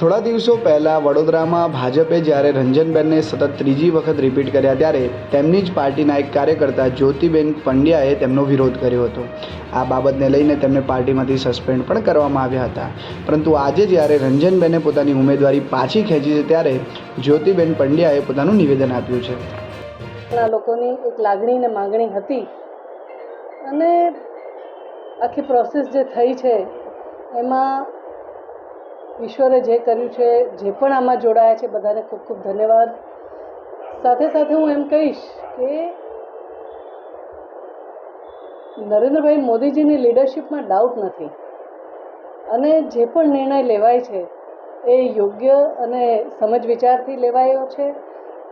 થોડા દિવસો પહેલાં વડોદરામાં ભાજપે જ્યારે રંજનબેનને સતત ત્રીજી વખત રિપીટ કર્યા ત્યારે તેમની જ પાર્ટીના એક કાર્યકર્તા જ્યોતિબેન પંડ્યાએ તેમનો વિરોધ કર્યો હતો. આ બાબતને લઈને તેમને પાર્ટીમાંથી સસ્પેન્ડ પણ કરવામાં આવ્યા હતા. પરંતુ આજે જ્યારે રંજનબેને પોતાની ઉમેદવારી પાછી ખેંચી છે ત્યારે જ્યોતિબેન પંડ્યાએ પોતાનું નિવેદન આપ્યું છે. લોકોની એક લાગણી ને માગણી હતી. અને આખી પ્રોસેસ જે થઈ છે, એમાં ઈશ્વરે જે કર્યું છે, જે પણ આમાં જોડાયા છે, બધાને ખૂબ ખૂબ ધન્યવાદ. સાથે સાથે હું એમ કહીશ કે નરેન્દ્રભાઈ મોદીજીની લીડરશિપમાં ડાઉટ નથી. અને જે પણ નિર્ણય લેવાય છે, એ યોગ્ય અને સમજ વિચારથી લેવાયો છે.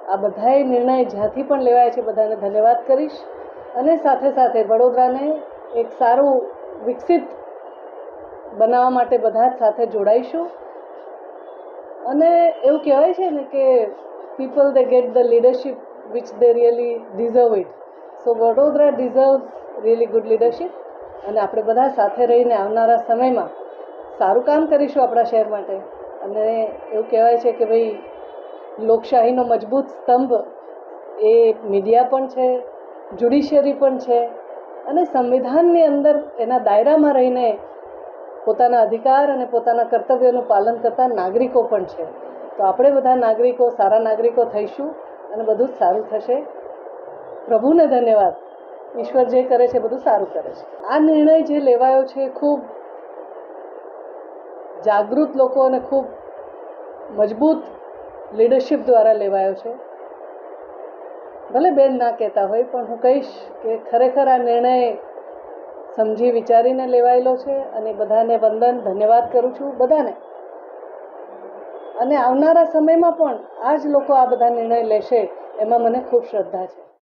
આ બધાએ નિર્ણય જ્યાંથી પણ લેવાય છે, બધાને ધન્યવાદ કરીશ. અને સાથે સાથે વડોદરાને એક સારું વિકસિત બનાવવા માટે બધા જ સાથે જોડાઈશું. અને એવું કહેવાય છે ને કે people they get the leadership which they really deserve it so Vadodara deserve really good leadership અને આપણે બધા સાથે રહીને આવનારા સમયમાં સારું કામ કરીશું આપણા શહેર માટે. અને એવું કહેવાય છે કે ભાઈ, લોકશાહીનો મજબૂત સ્તંભ એ મીડિયા પણ છે જ્યુડિશિયરી પણ છે. અને સંવિધાનની અંદર એના દાયરામાં રહીને પોતાના અધિકાર અને પોતાના કર્તવ્યનું પાલન કરતા નાગરિકો પણ છે. તો આપણે બધા નાગરિકો, સારા નાગરિકો થઈશું અને બધું જ સારું થશે. પ્રભુને ધન્યવાદ. ઈશ્વર જે કરે છે બધું સારું કરે છે. આ નિર્ણય જે લેવાયો છે ખૂબ જાગૃત લોકો અને ખૂબ મજબૂત લીડરશિપ દ્વારા લેવાયો છે. ભલે બેન ના કહેતા હોય, પણ હું કહીશ કે ખરેખર આ નિર્ણય સમજી વિચારીને લેવાયેલો છે અને બધાને વંદન, ધન્યવાદ કરું છું બધાને. અને આવનારા સમયમાં પણ આ જ લોકો આ બધા નિર્ણય લેશે, એમાં મને ખૂબ શ્રદ્ધા છે.